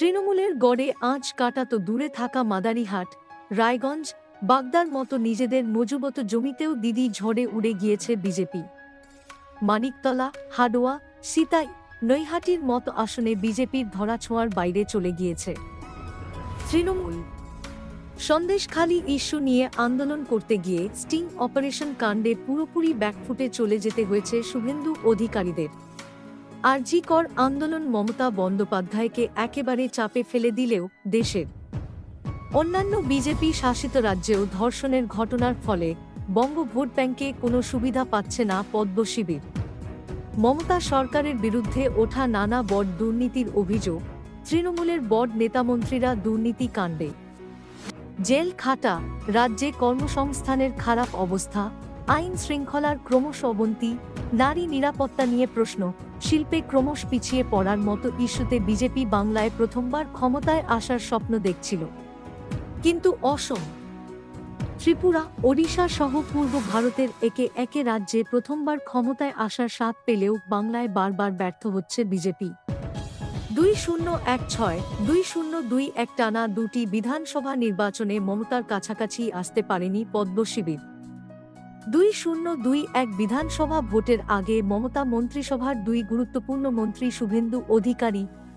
তৃণমূলের গড়ে আঁচ কাটা তো দূরে থাকা মাদারিহাট, রায়গঞ্জ, বাগদার মতো নিজেদের মজুবত জমিতেও দিদি ঝড়ে উড়ে গিয়েছে বিজেপি। মানিকতলা, হাডোয়া, সিতাই, নৈহাটির মতো আসনে বিজেপির ধরাছোঁয়ার বাইরে চলে গিয়েছে। তৃণমূল সন্দেশখালী ইস্যু নিয়ে আন্দোলন করতে গিয়ে স্টিং অপারেশন কাণ্ডে পুরোপুরি ব্যাকফুটে চলে যেতে হয়েছে শুভেন্দু অধিকারীদের। আরজিকর আন্দোলন মমতা বন্দ্যোপাধ্যায়কে একেবারে চাপে ফেলে দিলেও দেশের অন্যান্য বিজেপি শাসিত রাজ্যেও ধর্ষণের ঘটনার ফলে বঙ্গ ভোট ব্যাংকে কোনো সুবিধা পাচ্ছে না পদ্ম শিবির। মমতা সরকারের বিরুদ্ধে ওঠা নানা বড দুর্নীতির অভিযোগ, তৃণমূলের বড নেতামন্ত্রীরা দুর্নীতি কাণ্ডে। জেল খাটা, রাজ্যে কর্মসংস্থানের খারাপ অবস্থা আইন শৃঙ্খলার ক্রমশ অবনতি, নারী নিরাপত্তা নিয়ে প্রশ্ন, শিল্পে ক্রমশ পিছিয়ে পড়ার মতো ইস্যুতে বিজেপি বাংলায় প্রথমবার ক্ষমতায় আসার স্বপ্ন দেখছিল। কিন্তু অসম, ত্রিপুরা, ওড়িশা সহ পূর্ব ভারতের একে একে রাজ্যে প্রথমবার ক্ষমতায় আসার স্বাদ পেলেও বাংলায় বারবার ব্যর্থ হচ্ছে বিজেপি। দুই শূন্য এক ছয়, দুই শূন্য দুই এক টানা দুটি বিধানসভা নির্বাচনে মমতার কাছাকাছি আসতে পারেনি পদ্ম শিবির দুই শূন্য দুই এক বিধানসভা ভোটের আগে মমতা মন্ত্রিসভার দুই গুরুত্বপূর্ণ মন্ত্রী শুভেন্দু অধিকারী